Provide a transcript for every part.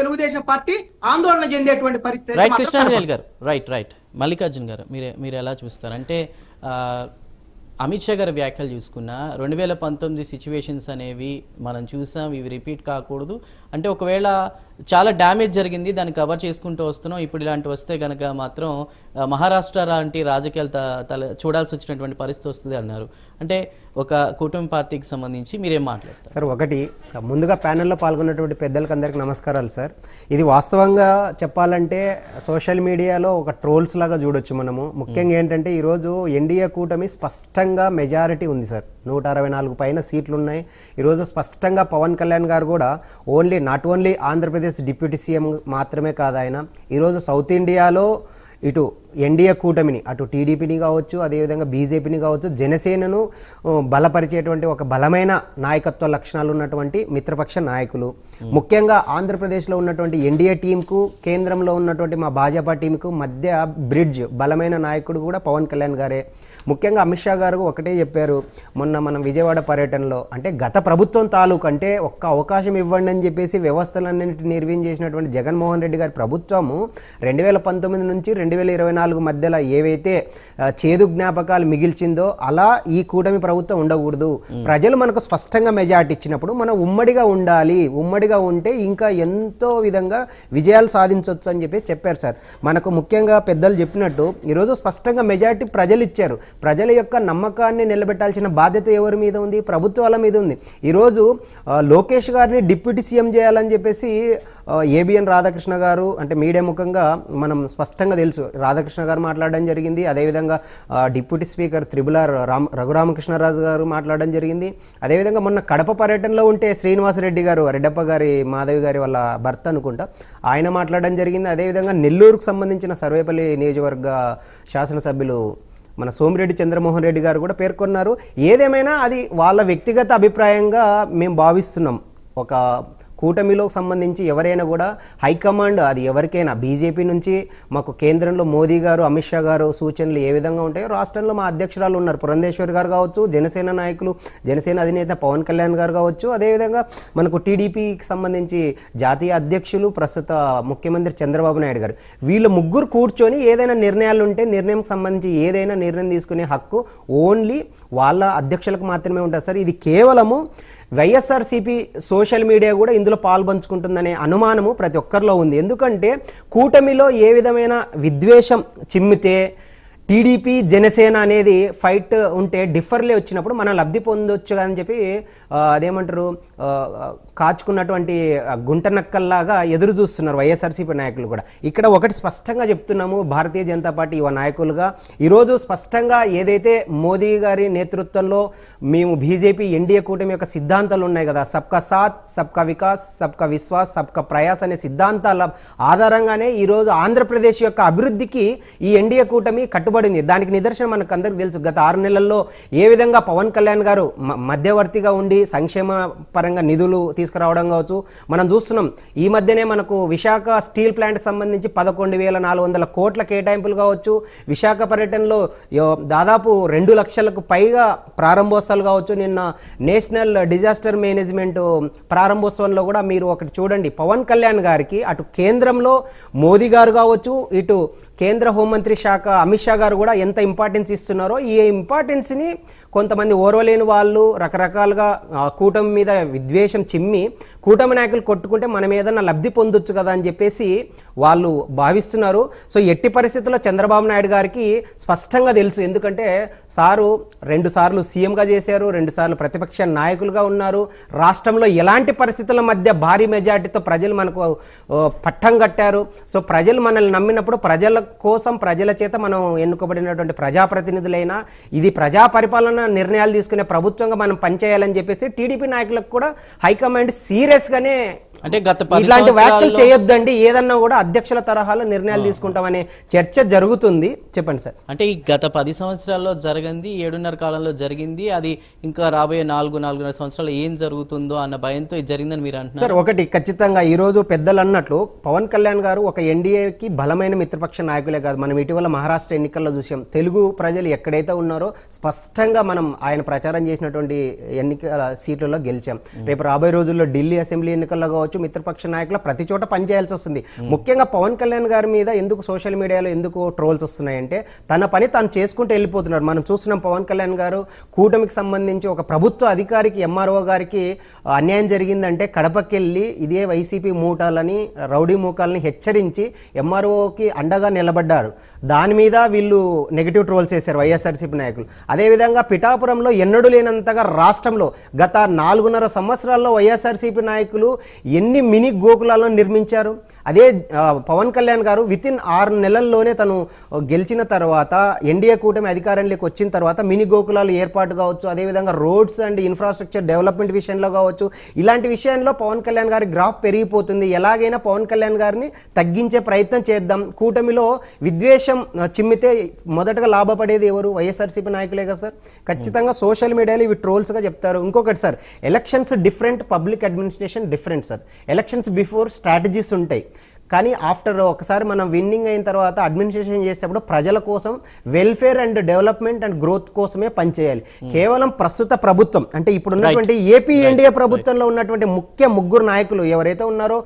Telugu Desam party ఆందోళన చెందేటువంటి పరిస్థితి right Krishnanjali గారు. రైట్ రైట్ మల్లికార్జున్ గారు మీరే మీరు ఎలా చూస్తారు? అంటే ఆ, అమిత్ షా గారి వ్యాఖ్యలు చూసుకున్నా రెండు వేల పంతొమ్మిది సిచ్యువేషన్స్ అనేవి మనం చూసాం ఇవి రిపీట్ కాకూడదు. అంటే ఒకవేళ చాలా డ్యామేజ్ జరిగింది దాన్ని కవర్ చేసుకుంటూ వస్తున్నాం ఇప్పుడు ఇలాంటి వస్తే కనుక మాత్రం మహారాష్ట్ర లాంటి రాజకీయాలు తల చూడాల్సి వచ్చినటువంటి పరిస్థితి వస్తుంది అన్నారు. అంటే ఒక కూటమి పార్టీకి సంబంధించి మీరేం మాట్లాడతారు? సార్ ఒకటి ముందుగా ప్యానెల్లో పాల్గొన్నటువంటి పెద్దలకు అందరికీ నమస్కారాలు సార్. ఇది వాస్తవంగా చెప్పాలంటే సోషల్ మీడియాలో ఒక ట్రోల్స్ లాగా చూడొచ్చు మనము. ముఖ్యంగా ఏంటంటే ఈరోజు ఎన్డీఏ కూటమి స్పష్టంగా మెజారిటీ ఉంది సార్. నూట అరవై నాలుగు పైన సీట్లు ఉన్నాయి ఈరోజు స్పష్టంగా పవన్ కళ్యాణ్ గారు కూడా only not only Andhra Pradesh deputy CM మాత్రమే కాదు ఆయన. ఈరోజు సౌత్ ఇండియాలో ఇటు ఎన్డీఏ కూటమిని అటు టీడీపీని కావచ్చు అదేవిధంగా బీజేపీని కావచ్చు జనసేనను బలపరిచేటువంటి ఒక బలమైన నాయకత్వ లక్షణాలు ఉన్నటువంటి మిత్రపక్ష నాయకులు. ముఖ్యంగా ఆంధ్రప్రదేశ్లో ఉన్నటువంటి ఎన్డీఏ టీంకు కేంద్రంలో ఉన్నటువంటి మా భాజపా టీంకు మధ్య బ్రిడ్జ్ బలమైన నాయకుడు కూడా పవన్ కళ్యాణ్ గారే. ముఖ్యంగా అమిత్ షా గారు ఒకటే చెప్పారు మొన్న మనం విజయవాడ పర్యటనలో అంటే గత ప్రభుత్వం తాలూకు అంటే ఒక్క అవకాశం ఇవ్వండి అని చెప్పేసి వ్యవస్థలన్నింటినీ నిర్వీర్యం చేసినటువంటి జగన్మోహన్ రెడ్డి గారి ప్రభుత్వము రెండు వేల పంతొమ్మిది నుంచి రెండు వేల ఇరవై నాలుగు మధ్యలో ఏవైతే చేదు జ్ఞాపకాలు మిగిల్చిందో అలా ఈ కూటమి ప్రభుత్వం ఉండకూడదు. ప్రజలు మనకు స్పష్టంగా మెజార్టీ ఇచ్చినప్పుడు మనం ఉమ్మడిగా ఉండాలి. ఉమ్మడిగా ఉంటే ఇంకా ఎంతో విధంగా విజయాలు సాధించవచ్చు అని చెప్పి చెప్పారు సార్. మనకు ముఖ్యంగా పెద్దలు చెప్పినట్టు ఈరోజు స్పష్టంగా మెజార్టీ ప్రజలు ఇచ్చారు. ప్రజల యొక్క నమ్మకాన్ని నిలబెట్టాల్సిన బాధ్యత ఎవరి మీద ఉంది? ప్రభుత్వాల మీద ఉంది. ఈరోజు లోకేష్ గారిని డిప్యూటీ సీఎం చేయాలని చెప్పేసి ఏబిఎన్ రాధాకృష్ణ గారు అంటే మీడియా ముఖంగా మనం స్పష్టంగా తెలుసు. రాధాకృష్ణ గారు మాట్లాడడం జరిగింది. అదేవిధంగా deputy speaker triple R Ram Raghurama Krishna Raju garu మాట్లాడడం జరిగింది. అదేవిధంగా మొన్న కడప పర్యటనలో ఉంటే శ్రీనివాసరెడ్డి గారు రెడ్డప్ప గారి మాధవి గారి వాళ్ళ భర్త అనుకుంటా ఆయన మాట్లాడడం జరిగింది. అదేవిధంగా నెల్లూరుకు సంబంధించిన సర్వేపల్లి నియోజకవర్గ శాసనసభ్యులు మన సోమిరెడ్డి చంద్రమోహన్ రెడ్డి గారు కూడా పేర్కొన్నారు. ఏదేమైనా అది వాళ్ళ వ్యక్తిగత అభిప్రాయంగా మేము భావిస్తున్నాం. ఒక కూటమిలోకి సంబంధించి ఎవరైనా కూడా హైకమాండ్ అది ఎవరికైనా బీజేపీ నుంచి మాకు కేంద్రంలో మోదీ గారు అమిత్ షా గారు సూచనలు ఏ విధంగా ఉంటాయో రాష్ట్రంలో మా అధ్యక్షురాలు ఉన్నారు. పురంధేశ్వర్ గారు కావచ్చు జనసేన నాయకులు జనసేన అధినేత పవన్ కళ్యాణ్ గారు కావచ్చు. అదేవిధంగా మనకు టీడీపీకి సంబంధించి జాతీయ అధ్యక్షులు ప్రస్తుత ముఖ్యమంత్రి చంద్రబాబు నాయుడు గారు. వీళ్ళు ముగ్గురు కూర్చొని ఏదైనా నిర్ణయాలు ఉంటే నిర్ణయం సంబంధించి ఏదైనా నిర్ణయం తీసుకునే హక్కు ఓన్లీ వాళ్ళ అధ్యక్షులకు మాత్రమే ఉంటుంది. సార్ ఇది కేవలము వైఎస్ఆర్సీపీ సోషల్ మీడియా కూడా ఇందులో పాల్పంచుకుంటుందనే అనుమానము ప్రతి ఒక్కరిలో ఉంది. ఎందుకంటే కూటమిలో ఏ విధమైన విద్వేషం చిమ్మితే టీడీపీ జనసేన అనేది ఫైట్ ఉంటే డిఫర్లే వచ్చినప్పుడు మనం లబ్ధి పొందొచ్చు అని చెప్పి అదేమంటారు కాచుకున్నటువంటి గుంటనక్కల్లాగా ఎదురు చూస్తున్నారు వైఎస్ఆర్సీపీ నాయకులు కూడా. ఇక్కడ ఒకటి స్పష్టంగా చెప్తున్నాము భారతీయ జనతా పార్టీ యువ నాయకులుగా. ఈరోజు స్పష్టంగా ఏదైతే మోదీ గారి నేతృత్వంలో మేము బీజేపీ ఎన్డీఏ కూటమి యొక్క సిద్ధాంతాలు ఉన్నాయి కదా సబ్కా సాత్ సబ్కా వికాస్ సబ్కా విశ్వాస్ సబ్కా ప్రయాస్ అనే సిద్ధాంతాల ఆధారంగానే ఈరోజు ఆంధ్రప్రదేశ్ యొక్క అభివృద్ధికి ఈ ఎన్డీఏ కూటమి కట్టుబడి ఇవ్వబడింది. దానికి నిదర్శనం మనకు అందరికీ తెలుసు. గత ఆరు నెలల్లో ఏ విధంగా పవన్ కళ్యాణ్ గారు మ- మధ్యవర్తిగా ఉండి సంక్షేమ పరంగా నిధులు తీసుకురావడం కావచ్చు మనం చూస్తున్నాం. ఈ మధ్యనే మనకు విశాఖ స్టీల్ ప్లాంట్కి సంబంధించి పదకొండు వేల నాలుగు వందల కోట్ల కేటాయింపులు కావచ్చు విశాఖ పర్యటనలో దాదాపు రెండు లక్షలకు పైగా ప్రారంభోత్సవాలు కావచ్చు. నిన్న నేషనల్ డిజాస్టర్ మేనేజ్మెంట్ ప్రారంభోత్సవంలో కూడా మీరు ఒకటి చూడండి. పవన్ కళ్యాణ్ గారికి అటు కేంద్రంలో మోదీ గారు కావచ్చు ఇటు కేంద్ర హోంమంత్రి శాఖ అమిత్ షా గారు కూడా ఎంత ఇంపార్టెన్స్ ఇస్తున్నారో ఈ ఇంపార్టెన్స్ని కొంతమంది ఓర్వలేని వాళ్ళు రకరకాలుగా కూటమి మీద విద్వేషం చిమ్మి కూటమి నాయకులు కొట్టుకుంటే మనం ఏదన్నా లబ్ధి పొందొచ్చు కదా అని చెప్పేసి వాళ్ళు భావిస్తున్నారు. సో ఎట్టి పరిస్థితుల్లో చంద్రబాబు నాయుడు గారికి స్పష్టంగా తెలుసు. ఎందుకంటే సారు రెండు సార్లు సీఎంగా చేశారు రెండు సార్లు ప్రతిపక్ష నాయకులుగా ఉన్నారు. రాష్ట్రంలో ఎలాంటి పరిస్థితుల మధ్య భారీ మెజార్టీతో ప్రజలు మనకు పట్టం కట్టారు. సో ప్రజలు మనల్ని నమ్మినప్పుడు ప్రజల కోసం ప్రజల చేత మనం ఎన్నుకోబడినటువంటి ప్రజాప్రతినిధులైనా ఇది ప్రజా పరిపాలన నిర్ణయాలు తీసుకునే ప్రభుత్వంగా మనం పనిచేయాలని చెప్పేసి టీడీపీ నాయకులకు కూడా హైకమాండ్ సీరియస్గానే అంటే గత ఇలాంటి వ్యాఖ్యలు చేయొద్దండి ఏదన్నా కూడా అధ్యక్షుల తరహాలో నిర్ణయాలు తీసుకుంటామనే చర్చ జరుగుతుంది. చెప్పండి సార్. అంటే ఈ గత పది సంవత్సరాల్లో జరిగింది ఏడున్నర కాలంలో జరిగింది అది ఇంకా రాబోయే నాలుగు నాలుగున్నర సంవత్సరాలు ఏం జరుగుతుందో అన్న భయంతో ఇది జరిగిందని మీరు అంటున్నారు. సార్ ఒకటి ఖచ్చితంగా ఈ రోజు పెద్దలు అన్నట్లు పవన్ కళ్యాణ్ గారు ఒక ఎన్డీఏకి బలమైన మిత్రపక్ష నాయకులే కాదు మనం ఇటీవల మహారాష్ట్ర ఎన్నికల్లో చూసాం. తెలుగు ప్రజలు ఎక్కడైతే ఉన్నారో స్పష్టంగా మనం ఆయన ప్రచారం చేసినటువంటి ఎన్నికల సీట్లలో గెలిచాం. రేపు రాబోయే రోజుల్లో ఢిల్లీ అసెంబ్లీ ఎన్నికల్లో కావచ్చు మిత్రపక్ష నాయకులు ప్రతి చోట పనిచేయాల్సి వస్తుంది. ముఖ్యంగా పవన్ కళ్యాణ్ గారి మీద ఎందుకు సోషల్ మీడియాలో ఎందుకు ట్రోల్స్ వస్తున్నాయంటే తన పని తాను చేసుకుంటూ వెళ్ళిపోతున్నారు. మనం చూస్తున్నాం పవన్ కళ్యాణ్ గారు కూటమికి సంబంధించి ఒక ప్రభుత్వ అధికారికి ఎంఆర్ఓ గారికి అన్యాయం జరిగిందంటే కడపకెళ్ళి ఇదే వైసీపీ మూటాలని రౌడీ మూకాలని హెచ్చరించి ఎంఆర్ఓకి అండగా నిలబడ్డారు. దాని మీద వీళ్ళు నెగిటివ్ ట్రోల్స్ చేశారు వైఎస్ఆర్సీపీ నాయకులు. అదేవిధంగా పిఠాపురంలో ఎన్నడూ లేనంతగా రాష్ట్రంలో గత నాలుగున్నర సంవత్సరాల్లో వైఎస్ఆర్సీపీ నాయకులు ఎన్ని మినీ గోకులాలను నిర్మించారు? అదే పవన్ కళ్యాణ్ గారు విత్ ఇన్ ఆరు నెలల్లోనే తను గెలిచిన తర్వాత ఎన్డీఏ కూటమి అధికారంలోకి వచ్చిన తర్వాత మినీ గోకులాలు ఏర్పాటు కావచ్చు అదేవిధంగా రోడ్స్ అండ్ ఇన్ఫ్రాస్ట్రక్చర్ డెవలప్మెంట్ విషయంలో కావచ్చు ఇలాంటి విషయంలో పవన్ కళ్యాణ్ గారి గ్రాఫ్ పెరిగిపోతుంది. ఎలాగైనా పవన్ కళ్యాణ్ గారిని తగ్గించే ప్రయత్నం చేద్దాం. కూటమిలో విద్వేషం చిమ్మితే మొదటగా లాభపడేది ఎవరు? వైఎస్ఆర్సీపీ నాయకులే కదా సార్. ఖచ్చితంగా సోషల్ మీడియాలో ఇవి ట్రోల్స్గా చెప్తారు. ఇంకొకటి sir elections different public administration different sir. Elections before strategies ఉంటాయి. కానీ ఆఫ్టర్ ఒకసారి మనం విన్నింగ్ అయిన తర్వాత అడ్మినిస్ట్రేషన్ చేసేటప్పుడు ప్రజల కోసం welfare and development and growth కోసమే పనిచేయాలి. కేవలం ప్రస్తుత ప్రభుత్వం అంటే ఇప్పుడు ఉన్నటువంటి ఏపీ ఎన్డీఏ ప్రభుత్వంలో ఉన్నటువంటి ముఖ్య ముగ్గురు నాయకులు ఎవరైతే ఉన్నారో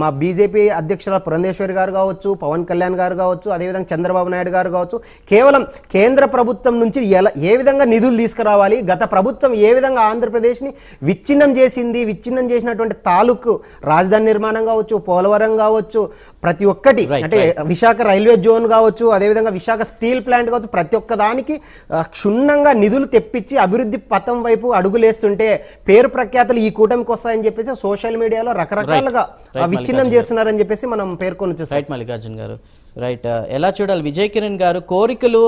మా బీజేపీ అధ్యక్షుల పురంధేశ్వరి గారు కావచ్చు పవన్ కళ్యాణ్ గారు కావచ్చు అదేవిధంగా చంద్రబాబు నాయుడు గారు కావచ్చు కేవలం కేంద్ర ప్రభుత్వం నుంచి ఎలా ఏ విధంగా నిధులు తీసుకురావాలి గత ప్రభుత్వం ఏ విధంగా ఆంధ్రప్రదేశ్ని విచ్ఛిన్నం చేసింది విచ్ఛిన్నం చేసినటువంటి తాలూకు రాజధాని నిర్మాణం కావచ్చు పోలవరం కావచ్చు ప్రతి ఒక్కటి. అంటే విశాఖ రైల్వే జోన్ కావచ్చు అదేవిధంగా విశాఖ స్టీల్ ప్లాంట్ కావచ్చు ప్రతి ఒక్క దానికి క్షుణ్ణంగా నిధులు తెప్పించి అభివృద్ధి పథం వైపు అడుగులేస్తుంటే పేరు ప్రఖ్యాతులు ఈ కూటమికి వస్తాయని చెప్పేసి సోషల్ మీడియాలో రకరకాలుగా విచ్ఛిన్నం చేస్తున్నారని చెప్పేసి మనం పేర్కొని చూస్తాం. రైట్ మల్లికార్జున్ గారు. రైట్ ఎలా చూడాలి? విజయ్ కిరణ్ గారు కోరికలు